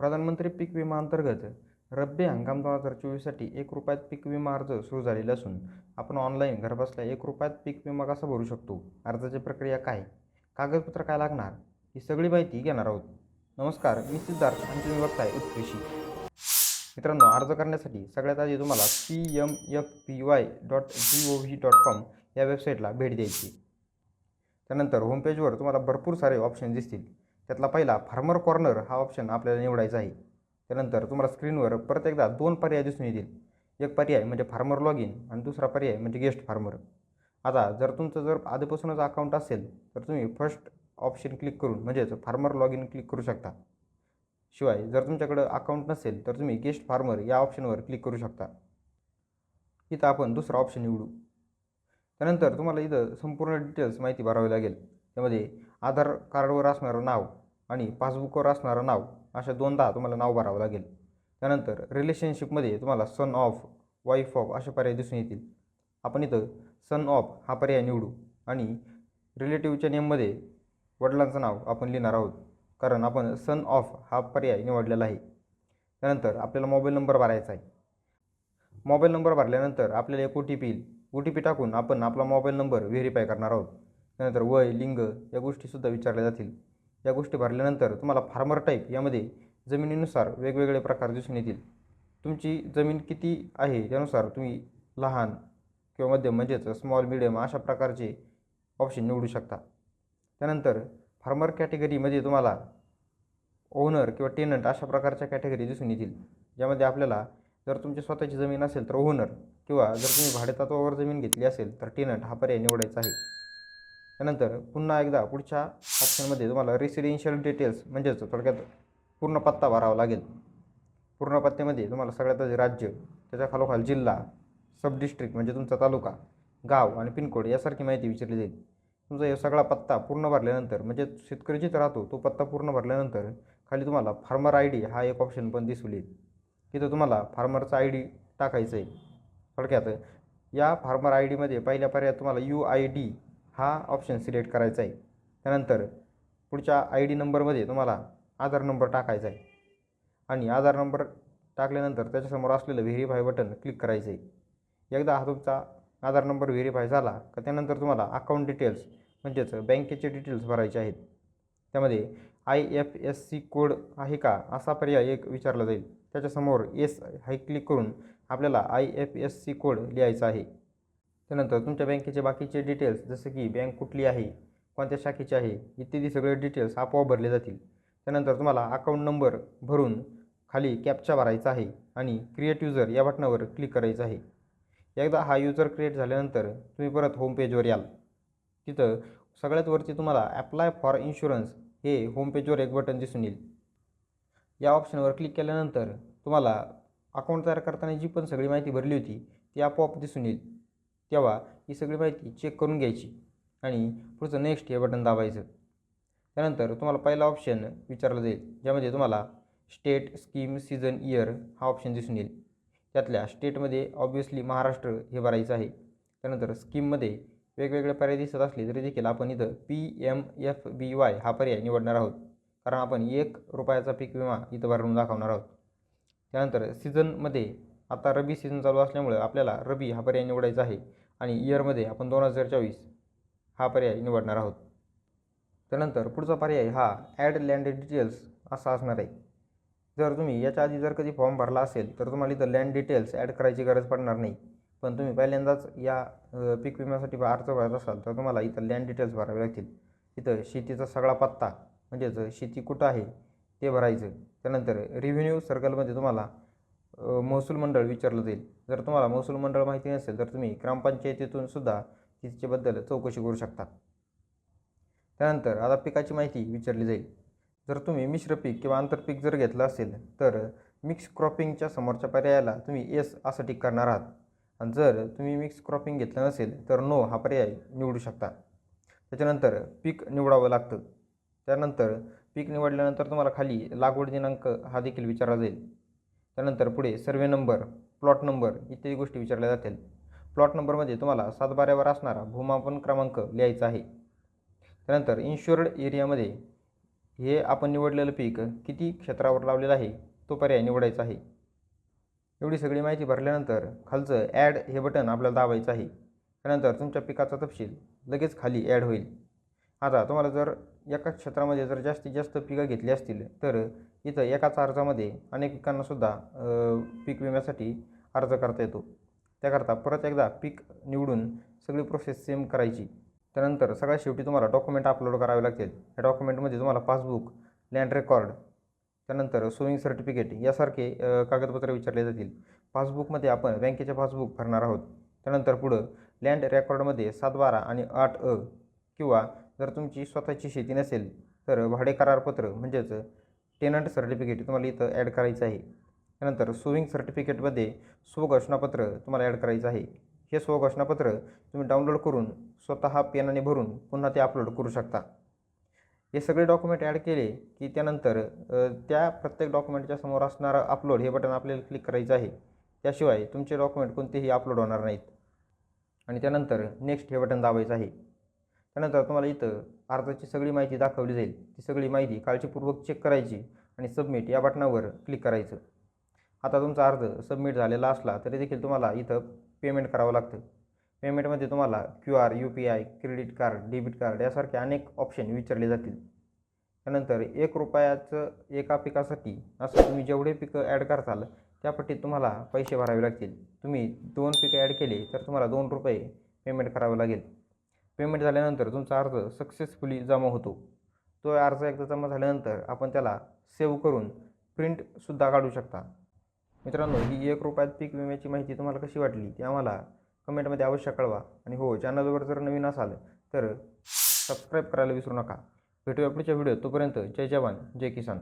प्रधानमंत्री पीक विमा अंतर्गत रब्बी हंगाम दोन हजार चोवीससाठी एक रुपयात पीक विमा अर्ज सुरू झालेला असून आपण ऑनलाईन घरबसल्या एक रुपयात पीक विमा कसा भरू शकतो? अर्जाची प्रक्रिया काय? कागदपत्र काय लागणार? ही सगळी माहिती घेणार आहोत. नमस्कार मी सिद्धार्थ आणि तुम्ही बघताय उत्कृषी मित्रांनो अर्ज करण्यासाठी सगळ्यात आधी तुम्हाला P M F P Y dot G O V dot com या वेबसाईटला भेट द्यायची. त्यानंतर होमपेजवर तुम्हाला भरपूर सारे ऑप्शन दिसतील. त्यातला पहिला फार्मर कॉर्नर हा ऑप्शन आपल्याला निवडायचा आहे. त्यानंतर तुम्हाला स्क्रीनवर परत एकदा दोन पर्याय दिसून येतील. एक पर्याय म्हणजे फार्मर लॉग इन आणि दुसरा पर्याय म्हणजे गेस्ट फार्मर. आता जर तुमचं जर आधीपासूनच अकाउंट असेल तर तुम्ही फर्स्ट ऑप्शन क्लिक करून म्हणजेच फार्मर लॉग इन क्लिक करू शकता. शिवाय जर तुमच्याकडं अकाउंट नसेल तर तुम्ही गेस्ट फार्मर या ऑप्शनवर क्लिक करू शकता. इथं आपण दुसरा ऑप्शन निवडू. त्यानंतर तुम्हाला इथं संपूर्ण डिटेल्स माहिती भरावी लागेल. त्यामध्ये आधार कार्डवर असणारं नाव आणि पासबुकवर असणारं नाव अशा दोनदा तुम्हाला नाव भरावं लागेल. त्यानंतर रिलेशनशिपमध्ये तुम्हाला सन ऑफ वाईफ ऑफ असे पर्याय दिसून येतील. आपण इथं सन ऑफ हा पर्याय निवडू आणि रिलेटिव्हच्या नेममध्ये वडिलांचं नाव आपण लिहिणार आहोत. कारण आपण सन ऑफ हा पर्याय निवडलेला आहे. त्यानंतर आपल्याला मोबाईल नंबर भरायचा आहे. मोबाईल नंबर भरल्यानंतर आपल्याला एक ओ टी पी येईल. ओ टी पी टाकून आपण आपला मोबाईल नंबर व्हेरीफाय करणार आहोत. त्यानंतर वय लिंग या गोष्टीसुद्धा विचारल्या जातील. या गोष्टी भरल्यानंतर तुम्हाला फार्मर टाईप यामध्ये जमिनीनुसार वेगवेगळे प्रकार दिसून येतील. तुमची जमीन किती आहे त्यानुसार तुम्ही लहान किंवा मध्यम म्हणजेच स्मॉल मिडियम अशा प्रकारचे ऑप्शन निवडू शकता. त्यानंतर फार्मर कॅटेगरीमध्ये तुम्हाला ओनर किंवा टेनंट अशा प्रकारच्या कॅटेगरी दिसून येतील. ज्यामध्ये आपल्याला जर तुमची स्वतःची जमीन असेल तर ओनर किंवा जर तुम्ही भाडेतत्वावर जमीन घेतली असेल तर टेनंट हा पर्याय निवडायचा आहे. त्यानंतर पुन्हा एकदा पुढच्या ऑप्शनमध्ये तुम्हाला रेसिडेन्शियल डिटेल्स म्हणजेच थोडक्यात पूर्ण पत्ता भरावा लागेल. पूर्ण पत्त्यामध्ये तुम्हाला सगळ्यात आधी राज्य त्याच्या खालोखाल जिल्हा सब डिस्ट्रिक्ट म्हणजे तुमचा तालुका गाव आणि पिनकोड यासारखी माहिती विचारली जाईल. तुमचा हे सगळा पत्ता पूर्ण भरल्यानंतर म्हणजे शेतकरी जिथं राहतो तो पत्ता पूर्ण भरल्यानंतर खाली तुम्हाला फार्मर आय डी हा एक ऑप्शन पण दिसून येईल. तिथं तुम्हाला फार्मरचा आय डी टाकायचं आहे थोडक्यात या फार्मर आय डीमध्ये पहिल्या पर्यायात तुम्हाला यू आय डी हा ऑप्शन सिलेक्ट करायचा आहे. त्यानंतर पुढच्या आय डी नंबरमध्ये तुम्हाला आधार नंबर टाकायचा आहे. आणि आधार नंबर टाकल्यानंतर त्याच्यासमोर असलेलं व्हेरीफाय बटन क्लिक करायचं आहे. एकदा हा तुमचा आधार नंबर व्हेरीफाय झाला का त्यानंतर तुम्हाला अकाउंट डिटेल्स म्हणजेच बँकेचे डिटेल्स भरायचे आहेत. त्यामध्ये I F S C code आहे का असा पर्याय एक विचारला जाईल. त्याच्यासमोर एस हाय क्लिक करून आपल्याला I F S C code लिहायचा आहे. त्यानंतर तुमच्या बँकेचे बाकीचे डिटेल्स जसं की बँक कुठली आहे कोणत्या शाखेची आहे इत्यादी सगळे डिटेल्स आपोआप भरले जातील. त्यानंतर तुम्हाला अकाउंट नंबर भरून खाली कॅपचा भरायचा आहे आणि क्रिएट युजर या बटनावर क्लिक करायचं आहे. एकदा हा युजर क्रिएट झाल्यानंतर तुम्ही परत होम पेजवर याल. तिथं सगळ्यात वरती तुम्हाला ॲप्लाय फॉर इन्शुरन्स हे होम पेजवर एक बटन दिसून येईल. या ऑप्शनवर क्लिक केल्यानंतर तुम्हाला अकाउंट तयार करताना जी पण सगळी माहिती भरली होती ती आपोआप दिसून येईल. तेव्हा ही सगळी माहिती चेक करून घ्यायची आणि पुढचं नेक्स्ट हे बटन दाबायचं. त्यानंतर तुम्हाला पहिला ऑप्शन विचारला जाईल ज्यामध्ये तुम्हाला स्टेट स्कीम सीझन इयर हा ऑप्शन दिसून येईल. त्यातल्या स्टेटमध्ये ऑब्वियसली महाराष्ट्र हे भरायचं आहे. त्यानंतर स्कीममध्ये वेगवेगळे पर्याय दिसत असले तरी देखील आपण इथं P M F B Y हा पर्याय निवडणार आहोत. कारण आपण एक रुपयाचा पीक विमा इथं भरून दाखवणार आहोत. त्यानंतर सीझनमध्ये आता रबी सीझन चालू असल्यामुळे आपल्याला रबी हा पर्याय निवडायचा आहे आणि इयरमध्ये आपण दोन हजार चोवीस हा पर्याय निवडणार आहोत. त्यानंतर पुढचा पर्याय हा ॲड लँड डिटेल्स असा असणार आहे. जर तुम्ही याच्या आधी जर कधी फॉर्म भरला असेल तर तुम्हाला इथं लँड डिटेल्स ॲड करायची गरज पडणार नाही. पण तुम्ही पहिल्यांदाच या पीक विम्यासाठी अर्ज भरत असाल तर तुम्हाला इथं लँड डिटेल्स भरावे लागतील. इथं शेतीचा सगळा पत्ता म्हणजेच शेती कुठं आहे ते भरायचं. त्यानंतर रिव्हेन्यू सर्कलमध्ये तुम्हाला महसूल मंडळ विचारलं जाईल. जर तुम्हाला महसूल मंडळ माहिती नसेल तर तुम्ही ग्रामपंचायतीतून सुद्धा तिच्याबद्दल चौकशी करू शकता. त्यानंतर आता पिकाची माहिती विचारली जाईल. जर तुम्ही मिश्र पीक किंवा आंतरपीक जर घेतलं असेल तर मिक्स क्रॉपिंगच्या समोरच्या पर्यायाला तुम्ही एस असं टिक करणार आहात. आणि जर तुम्ही मिक्स क्रॉपिंग घेतलं नसेल तर नो हा पर्याय निवडू शकता. त्याच्यानंतर पीक निवडावं लागतं. त्यानंतर पीक निवडल्यानंतर तुम्हाला खाली लागवड दिनांक हा देखील विचारला जाईल. त्यानंतर पुढे सर्वे नंबर प्लॉट नंबर इत्यादी गोष्टी विचारल्या जातील. प्लॉट नंबरमध्ये तुम्हाला सातबाऱ्यावर असणारा भूमापन क्रमांक लिहायचा आहे. त्यानंतर इन्शुअर्ड एरियामध्ये हे आपण निवडलेलं पीक किती क्षेत्रावर लावलेलं आहे तो पर्याय निवडायचा आहे. एवढी सगळी माहिती भरल्यानंतर खालचं ॲड हे बटन आपल्याला दाबायचं आहे. त्यानंतर तुमच्या पिकाचा तपशील लगेच खाली ॲड होईल. आता तुम्हाला जर एका क्षेत्रामध्ये जर जास्तीत जास्त पिकं घेतली असतील तर इथं एकाच अर्जामध्ये अनेक पिकांनासुद्धा पीक विम्यासाठी अर्ज करता येतो. त्याकरता परत एकदा पीक निवडून सगळी प्रोसेस सेम करायची. त्यानंतर सगळ्यात शेवटी तुम्हाला डॉक्युमेंट अपलोड करावे लागतील. या डॉक्युमेंटमध्ये तुम्हाला पासबुक लँड रेकॉर्ड त्यानंतर सोईंग सर्टिफिकेट यासारखे कागदपत्र कागदपत्रे विचारले जातील. पासबुकमध्ये आपण बँकेचे पासबुक भरणार आहोत. त्यानंतर पुढं लँड रेकॉर्डमध्ये सात बारा आणि आठ अ किंवा जर तुमची स्वतःची शेती नसेल तर भाडे करारपत्र म्हणजेच टेनंट सर्टिफिकेट तुम्हाला इथं ॲड करायचं आहे. त्यानंतर सोविंग सर्टिफिकेटमध्ये स्वघोषणापत्र तुम्हाला ॲड करायचं आहे. हे स्वघोषणापत्र तुम्ही डाउनलोड करून स्वतः पेनाने भरून पुन्हा ते अपलोड करू शकता. हे सगळे डॉक्युमेंट ॲड केले की त्यानंतर त्या प्रत्येक डॉक्युमेंटच्या समोर असणारं अपलोड हे बटन आपल्याला क्लिक करायचं आहे. त्याशिवाय तुमचे डॉक्युमेंट कोणतेही अपलोड होणार नाहीत. आणि त्यानंतर नेक्स्ट हे बटन दाबायचं आहे. त्यानंतर तुम्हाला इथं अर्जाची सगळी माहिती दाखवली जाईल. ती सगळी माहिती काळजीपूर्वक चेक करायची आणि सबमिट या बटनावर क्लिक करायचं. आता तुमचा अर्ज सबमिट झालेला असला तरी देखील तुम्हाला इथं पेमेंट करावं लागतं. पेमेंटमध्ये तुम्हाला Q R U P I credit card debit card यासारखे अनेक ऑप्शन विचारले जातील. त्यानंतर एक रुपयाचं एका पिकासाठी असं तुम्ही जेवढे पिकं ॲड करताल त्या पट्टीत तुम्हाला पैसे भरावे लागतील. तुम्ही दोन पिकं ॲड केले तर तुम्हाला दोन रुपये पेमेंट करावं लागेल. पेमेंट झाल्यानंतर तुमचा अर्ज सक्सेसफुली जमा होतो. तो अर्ज एकदा जमा झाल्यानंतर आपण त्याला सेव्ह करून प्रिंटसुद्धा काढू शकता. मित्रांनो ही एक रुपयात पीक विम्याची माहिती तुम्हाला कशी वाटली ती आम्हाला कमेंटमध्ये अवश्य कळवा. आणि हो चॅनलवर जर नवीन असाल तर सबस्क्राईब करायला विसरू नका. भेटूया पुढच्या व्हिडिओ तोपर्यंत जय जवान जय किसान.